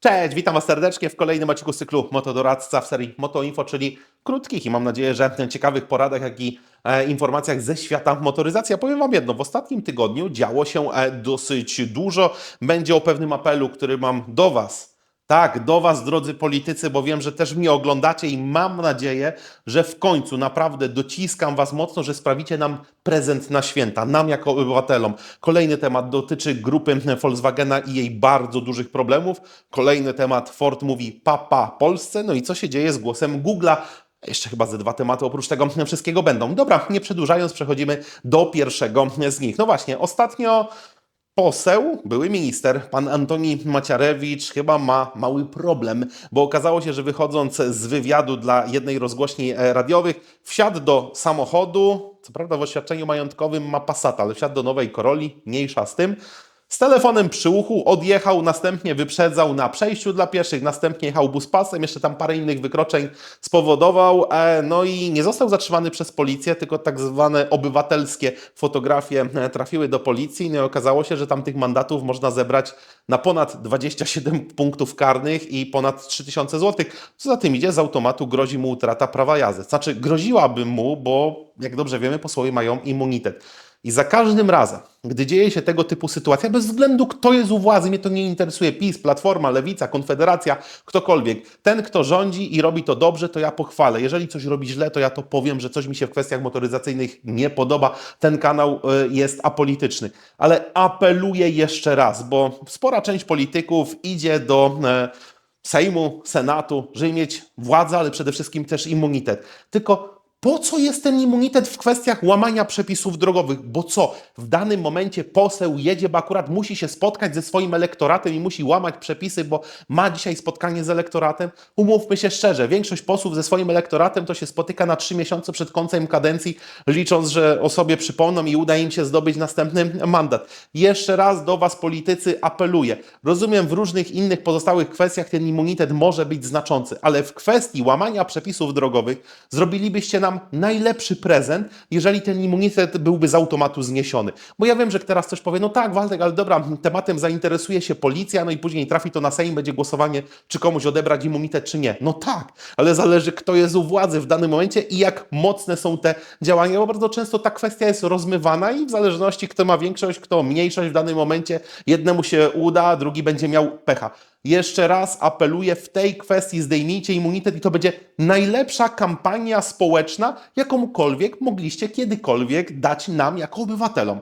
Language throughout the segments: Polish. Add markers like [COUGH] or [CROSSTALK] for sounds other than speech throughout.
Cześć, witam Was serdecznie w kolejnym odcinku cyklu Motodoradca w serii Motoinfo, czyli krótkich i mam nadzieję, że ciekawych poradach, jak i e, informacjach ze świata motoryzacji. Ja powiem Wam jedno, w ostatnim tygodniu działo się e, dosyć dużo. Będzie o pewnym apelu, który mam do Was. Tak, do Was, drodzy politycy, bo wiem, że też mnie oglądacie i mam nadzieję, że w końcu naprawdę dociskam Was mocno, że sprawicie nam prezent na święta, nam jako obywatelom. Kolejny temat dotyczy grupy Volkswagena i jej bardzo dużych problemów. Kolejny temat Ford mówi papa Polsce. No i co się dzieje z głosem Google'a? Jeszcze chyba ze dwa tematy oprócz tego wszystkiego będą. Dobra, nie przedłużając, przechodzimy do pierwszego z nich. No właśnie, ostatnio poseł, były minister, pan Antoni Maciarewicz chyba ma mały problem, bo okazało się, że wychodząc z wywiadu dla jednej rozgłośni e, radiowych, wsiadł do samochodu, co prawda w oświadczeniu majątkowym ma Passata, ale wsiadł do nowej Coroli, mniejsza z tym, z telefonem przy uchu odjechał, następnie wyprzedzał na przejściu dla pieszych, następnie jechał buspasem, jeszcze tam parę innych wykroczeń spowodował, e, no i nie został zatrzymany przez policję, tylko tak zwane obywatelskie fotografie e, trafiły do policji no i okazało się, że tam tych mandatów można zebrać na ponad 27 punktów karnych i ponad 3000 zł. Co za tym idzie, z automatu grozi mu utrata prawa jazdy. Znaczy groziłaby mu, bo jak dobrze wiemy, posłowie mają immunitet. I za każdym razem, gdy dzieje się tego typu sytuacja, bez względu kto jest u władzy, mnie to nie interesuje, PiS, Platforma, Lewica, Konfederacja, ktokolwiek. Ten, kto rządzi i robi to dobrze, to ja pochwalę. Jeżeli coś robi źle, to ja to powiem, że coś mi się w kwestiach motoryzacyjnych nie podoba. Ten kanał y, jest apolityczny. Ale apeluję jeszcze raz, bo spora część polityków idzie do... y, Sejmu, Senatu, żeby mieć władzę, ale przede wszystkim też immunitet. Tylko po co jest ten immunitet w kwestiach łamania przepisów drogowych? Bo co? W danym momencie poseł jedzie, bo akurat musi się spotkać ze swoim elektoratem i musi łamać przepisy, bo ma dzisiaj spotkanie z elektoratem? Umówmy się szczerze, większość posłów ze swoim elektoratem to się spotyka na trzy miesiące przed końcem kadencji, licząc, że o sobie przypomną i uda im się zdobyć następny mandat. Jeszcze raz do Was, politycy, apeluję. Rozumiem, w różnych innych pozostałych kwestiach ten immunitet może być znaczący, ale w kwestii łamania przepisów drogowych zrobilibyście nam najlepszy prezent, jeżeli ten immunitet byłby z automatu zniesiony. Bo ja wiem, że teraz ktoś powie, no tak, Waldek, ale dobra, tematem zainteresuje się policja, no i później trafi to na Sejm, będzie głosowanie, czy komuś odebrać immunitet, czy nie. No tak, ale zależy, kto jest u władzy w danym momencie i jak mocne są te działania, bo bardzo często ta kwestia jest rozmywana i w zależności, kto ma większość, kto mniejszość w danym momencie, jednemu się uda, drugi będzie miał pecha. Jeszcze raz apeluję w tej kwestii, zdejmijcie immunitet i to będzie najlepsza kampania społeczna, jakąkolwiek mogliście kiedykolwiek dać nam jako obywatelom.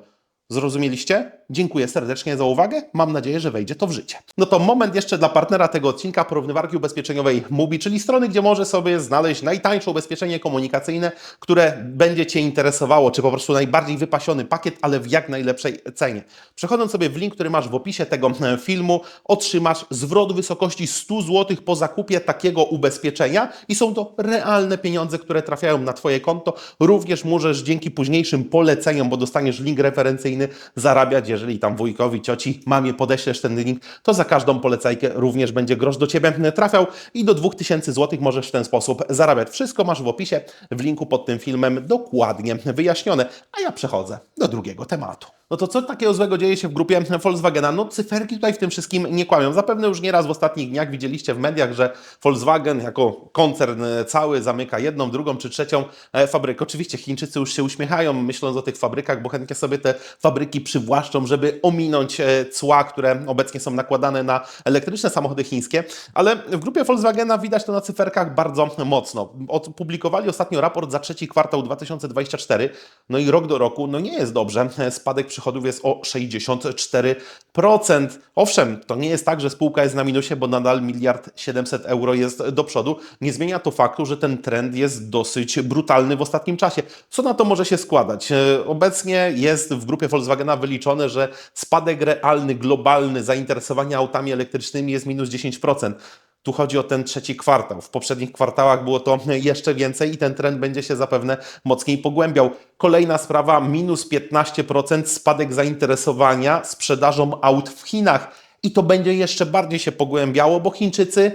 Zrozumieliście? Dziękuję serdecznie za uwagę. Mam nadzieję, że wejdzie to w życie. No to moment jeszcze dla partnera tego odcinka, porównywarki ubezpieczeniowej Mubi, czyli strony, gdzie może sobie znaleźć najtańsze ubezpieczenie komunikacyjne, które będzie Cię interesowało, czy po prostu najbardziej wypasiony pakiet, ale w jak najlepszej cenie. Przechodząc sobie w link, który masz w opisie tego e, filmu, otrzymasz zwrot w wysokości 100 zł po zakupie takiego ubezpieczenia i są to realne pieniądze, które trafiają na Twoje konto. Również możesz dzięki późniejszym poleceniom, bo dostaniesz link referencyjny, zarabiać, jeżeli tam wujkowi, cioci, mamie podeślesz ten link, to za każdą polecajkę również będzie grosz do Ciebie trafiał i do 2000 zł możesz w ten sposób zarabiać. Wszystko masz w opisie, w linku pod tym filmem dokładnie wyjaśnione. A ja przechodzę do drugiego tematu. No to co takiego złego dzieje się w grupie Volkswagena? No cyferki tutaj w tym wszystkim nie kłamią. Zapewne już nieraz w ostatnich dniach widzieliście w mediach, że Volkswagen jako koncern cały zamyka jedną, drugą czy trzecią e, fabrykę. Oczywiście Chińczycy już się uśmiechają, myśląc o tych fabrykach, bo chętnie sobie te fabryki przywłaszczą, żeby ominąć e, cła, które obecnie są nakładane na elektryczne samochody chińskie. Ale w grupie Volkswagena widać to na cyferkach bardzo mocno. Opublikowali ostatnio raport za trzeci kwartał 2024, no i rok do roku, no nie jest dobrze. Spadek przychodów jest o 64%. Owszem, to nie jest tak, że spółka jest na minusie, bo nadal miliard 700 euro jest do przodu. Nie zmienia to faktu, że ten trend jest dosyć brutalny w ostatnim czasie. Co na to może się składać? E, Obecnie jest w grupie Volkswagena wyliczone, że spadek realny, globalny zainteresowania autami elektrycznymi jest minus 10%. Tu chodzi o ten trzeci kwartał. W poprzednich kwartałach było to jeszcze więcej i ten trend będzie się zapewne mocniej pogłębiał. Kolejna sprawa, minus 15% spadek zainteresowania sprzedażą aut w Chinach. I to będzie jeszcze bardziej się pogłębiało, bo Chińczycy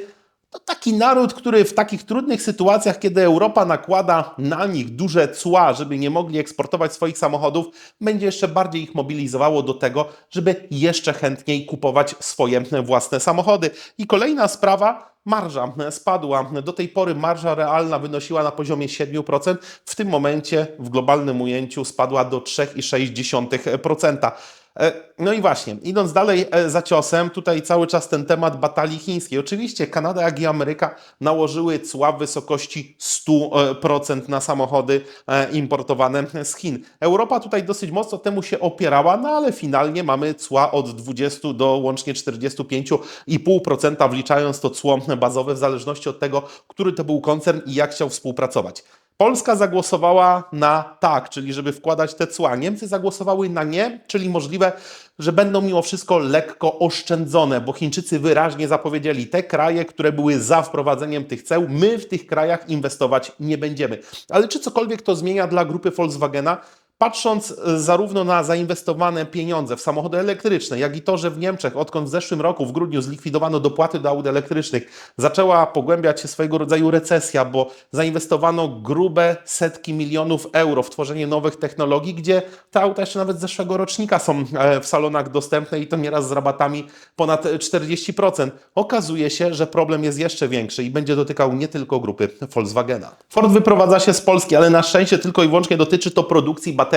to taki naród, który w takich trudnych sytuacjach, kiedy Europa nakłada na nich duże cła, żeby nie mogli eksportować swoich samochodów, będzie jeszcze bardziej ich mobilizowało do tego, żeby jeszcze chętniej kupować swoje własne samochody. I kolejna sprawa, marża spadła. Do tej pory marża realna wynosiła na poziomie 7%. W tym momencie w globalnym ujęciu spadła do 3,6%. E, No i właśnie, idąc dalej e, za ciosem, tutaj cały czas ten temat batalii chińskiej. Oczywiście Kanada, jak i Ameryka nałożyły cła w wysokości 100% na samochody e, importowane z Chin. Europa tutaj dosyć mocno temu się opierała, no ale finalnie mamy cła od 20 do łącznie 45,5%, wliczając to cło bazowe w zależności od tego, który to był koncern i jak chciał współpracować. Polska zagłosowała na tak, czyli żeby wkładać te cła. Niemcy zagłosowały na nie, czyli możliwe, że będą mimo wszystko lekko oszczędzone, bo Chińczycy wyraźnie zapowiedzieli, te kraje, które były za wprowadzeniem tych ceł, my w tych krajach inwestować nie będziemy. Ale czy cokolwiek to zmienia dla grupy Volkswagena? Patrząc e, zarówno na zainwestowane pieniądze w samochody elektryczne, jak i to, że w Niemczech, odkąd w zeszłym roku, w grudniu, zlikwidowano dopłaty do aut elektrycznych, zaczęła pogłębiać się swego rodzaju recesja, bo zainwestowano grube setki milionów euro w tworzenie nowych technologii, gdzie te auta jeszcze nawet z zeszłego rocznika są e, w salonach dostępne i to nieraz z rabatami ponad 40%. Okazuje się, że problem jest jeszcze większy i będzie dotykał nie tylko grupy Volkswagena. Ford wyprowadza się z Polski, ale na szczęście tylko i wyłącznie dotyczy to produkcji baterii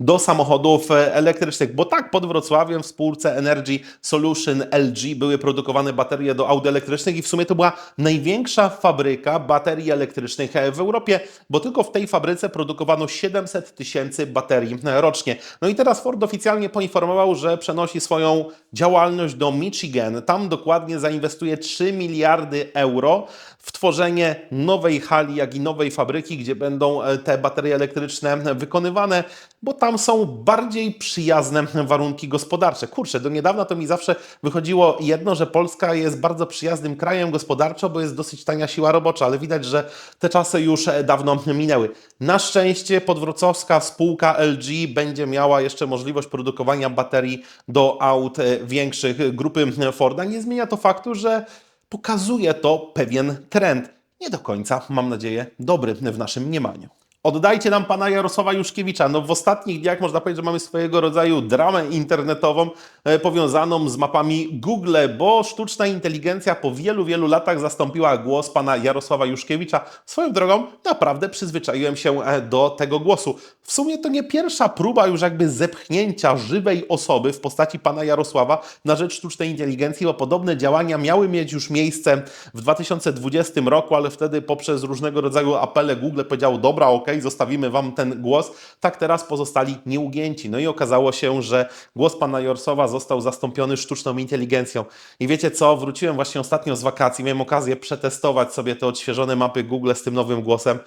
do samochodów e, elektrycznych, bo tak pod Wrocławiem w spółce Energy Solution LG były produkowane baterie do aut elektrycznych i w sumie to była największa fabryka baterii elektrycznych e, w Europie, bo tylko w tej fabryce produkowano 700 tysięcy baterii e, rocznie. No i teraz Ford oficjalnie poinformował, że przenosi swoją działalność do Michigan. Tam dokładnie zainwestuje 3 miliardy euro w tworzenie nowej hali, jak i nowej fabryki, gdzie będą e, te baterie elektryczne wykonywane, bo tam są bardziej przyjazne warunki gospodarcze. Kurczę, do niedawna to mi zawsze wychodziło jedno, że Polska jest bardzo przyjaznym krajem gospodarczo, bo jest dosyć tania siła robocza, ale widać, że te czasy już e, dawno minęły. Na szczęście podwrocławska spółka LG będzie miała jeszcze możliwość produkowania baterii do aut e, większych grupy Forda. Nie zmienia to faktu, że pokazuje to pewien trend. Nie do końca, mam nadzieję, dobry w naszym mniemaniu. Oddajcie nam pana Jarosława Juszkiewicza. No w ostatnich dniach można powiedzieć, że mamy swojego rodzaju dramę internetową e, powiązaną z mapami Google, bo sztuczna inteligencja po wielu, wielu latach zastąpiła głos pana Jarosława Juszkiewicza. Swoją drogą naprawdę przyzwyczaiłem się e, do tego głosu. W sumie to nie pierwsza próba już jakby zepchnięcia żywej osoby w postaci pana Jarosława na rzecz sztucznej inteligencji, bo podobne działania miały mieć już miejsce w 2020 roku, ale wtedy poprzez różnego rodzaju apele Google powiedział, dobra, ok, zostawimy Wam ten głos. Tak teraz pozostali nieugięci. No i okazało się, że głos pana Jarosława został zastąpiony sztuczną inteligencją. I wiecie co, wróciłem właśnie ostatnio z wakacji, miałem okazję przetestować sobie te odświeżone mapy Google z tym nowym głosem.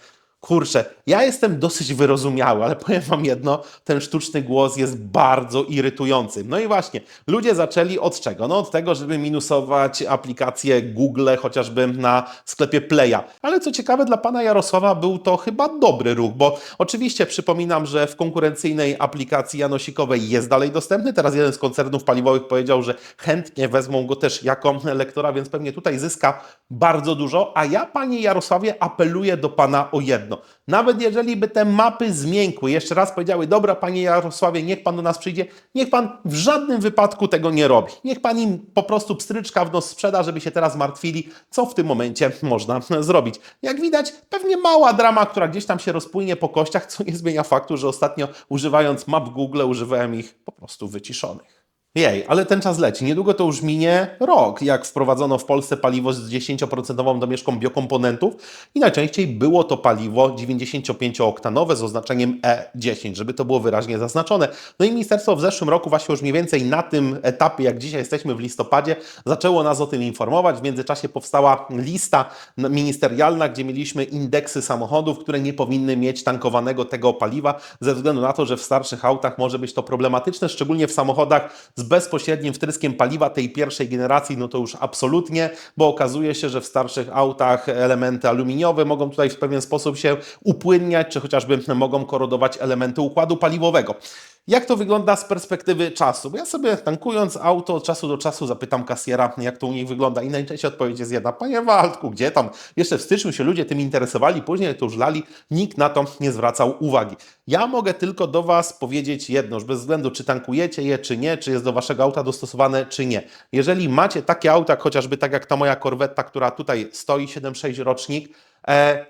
Kurczę, ja jestem dosyć wyrozumiały, ale powiem Wam jedno, ten sztuczny głos jest bardzo irytujący. No i właśnie, ludzie zaczęli od czego? No od tego, żeby minusować aplikację Google, chociażby na sklepie Playa. Ale co ciekawe, dla Pana Jarosława był to chyba dobry ruch, bo oczywiście przypominam, że w konkurencyjnej aplikacji janosikowej jest dalej dostępny. Teraz jeden z koncernów paliwowych powiedział, że chętnie wezmą go też jako lektora, więc pewnie tutaj zyska bardzo dużo. A ja, Panie Jarosławie, apeluję do Pana o jedno. Nawet jeżeli by te mapy zmiękły, jeszcze raz powiedziały, dobra Panie Jarosławie, niech Pan do nas przyjdzie, niech Pan w żadnym wypadku tego nie robi. Niech Pan im po prostu pstryczka w nos sprzeda, żeby się teraz martwili, co w tym momencie można [LAUGHS] zrobić. Jak widać, pewnie mała drama, która gdzieś tam się rozpłynie po kościach, co nie zmienia faktu, że ostatnio używając map Google, używałem ich po prostu wyciszonych. Jej, ale ten czas leci. Niedługo to już minie rok, jak wprowadzono w Polsce paliwo z 10% domieszką biokomponentów i najczęściej było to paliwo 95-oktanowe z oznaczeniem E10, żeby to było wyraźnie zaznaczone. No i ministerstwo w zeszłym roku właśnie już mniej więcej na tym etapie, jak dzisiaj jesteśmy w listopadzie, zaczęło nas o tym informować. W międzyczasie powstała lista ministerialna, gdzie mieliśmy indeksy samochodów, które nie powinny mieć tankowanego tego paliwa, ze względu na to, że w starszych autach może być to problematyczne, szczególnie w samochodach z bezpośrednim wtryskiem paliwa tej pierwszej generacji, no to już absolutnie, bo okazuje się, że w starszych autach elementy aluminiowe mogą tutaj w pewien sposób się upłynniać, czy chociażby mogą korodować elementy układu paliwowego. Jak to wygląda z perspektywy czasu? Bo ja sobie tankując auto od czasu do czasu zapytam kasjera, jak to u nich wygląda i najczęściej odpowiedź jest jedna, panie Waldku, gdzie tam? Jeszcze w styczniu się ludzie tym interesowali, później to już lali, nikt na to nie zwracał uwagi. Ja mogę tylko do Was powiedzieć jedno, że bez względu czy tankujecie je, czy nie, czy jest do Waszego auta dostosowane, czy nie. Jeżeli macie takie auta, chociażby tak jak ta moja korwetta, która tutaj stoi, 7.6 rocznik,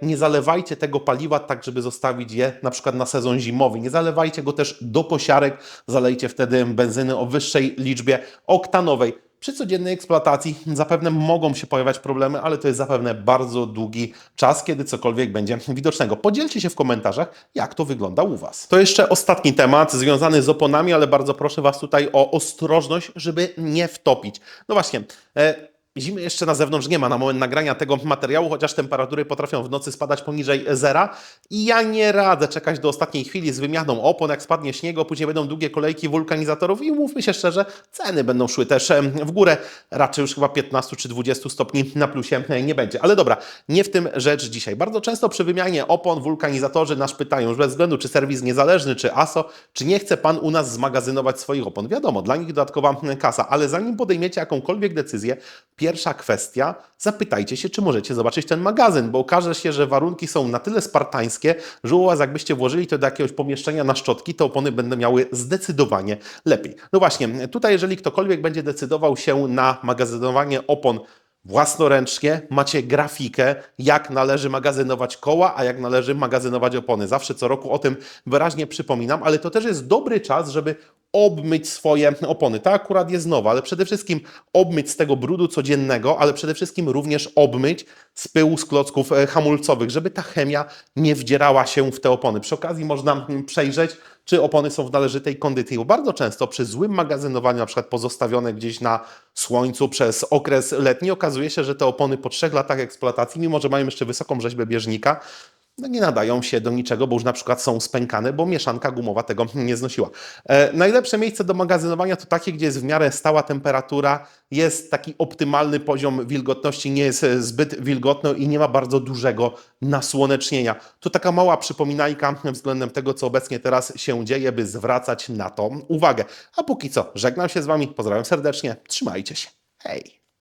nie zalewajcie tego paliwa tak, żeby zostawić je na przykład na sezon zimowy. Nie zalewajcie go też do posiarek, zalejcie wtedy benzyny o wyższej liczbie oktanowej. Przy codziennej eksploatacji zapewne mogą się pojawiać problemy, ale to jest zapewne bardzo długi czas, kiedy cokolwiek będzie widocznego. Podzielcie się w komentarzach, jak to wygląda u Was. To jeszcze ostatni temat związany z oponami, ale bardzo proszę Was tutaj o ostrożność, żeby nie wtopić. No właśnie. E, Zimy jeszcze na zewnątrz nie ma na moment nagrania tego materiału, chociaż temperatury potrafią w nocy spadać poniżej zera i ja nie radzę czekać do ostatniej chwili z wymianą opon, jak spadnie śnieg, później będą długie kolejki wulkanizatorów i umówmy się szczerze, ceny będą szły też w górę, raczej już chyba 15 czy 20 stopni na plusie nie będzie. Ale dobra, nie w tym rzecz dzisiaj. Bardzo często przy wymianie opon wulkanizatorzy nas pytają, że bez względu czy serwis niezależny, czy ASO, czy nie chce Pan u nas zmagazynować swoich opon. Wiadomo, dla nich dodatkowa kasa, ale zanim podejmiecie jakąkolwiek decyzję, Pierwsza kwestia, zapytajcie się, czy możecie zobaczyć ten magazyn, bo okaże się, że warunki są na tyle spartańskie, że u Was jakbyście włożyli to do jakiegoś pomieszczenia na szczotki, to opony będą miały zdecydowanie lepiej. No właśnie, tutaj jeżeli ktokolwiek będzie decydował się na magazynowanie opon własnoręcznie, macie grafikę, jak należy magazynować koła, a jak należy magazynować opony. Zawsze co roku o tym wyraźnie przypominam, ale to też jest dobry czas, żeby obmyć swoje opony. Ta akurat jest nowa, ale przede wszystkim obmyć z tego brudu codziennego, ale przede wszystkim również obmyć z pyłu z klocków e, hamulcowych, żeby ta chemia nie wdzierała się w te opony. Przy okazji można mm, przejrzeć, czy opony są w należytej kondycji, bo bardzo często przy złym magazynowaniu, na przykład pozostawione gdzieś na słońcu przez okres letni, okazuje się, że te opony po trzech latach eksploatacji, mimo że mają jeszcze wysoką rzeźbę bieżnika, no nie nadają się do niczego, bo już na przykład są spękane, bo mieszanka gumowa tego [LAUGHS] nie znosiła. E, najlepsze miejsce do magazynowania to takie, gdzie jest w miarę stała temperatura, jest taki optymalny poziom wilgotności, nie jest e, zbyt wilgotno i nie ma bardzo dużego nasłonecznienia. To taka mała przypominajka względem tego, co obecnie teraz się dzieje, by zwracać na to uwagę. A póki co, żegnam się z Wami, pozdrawiam serdecznie, trzymajcie się. Hej!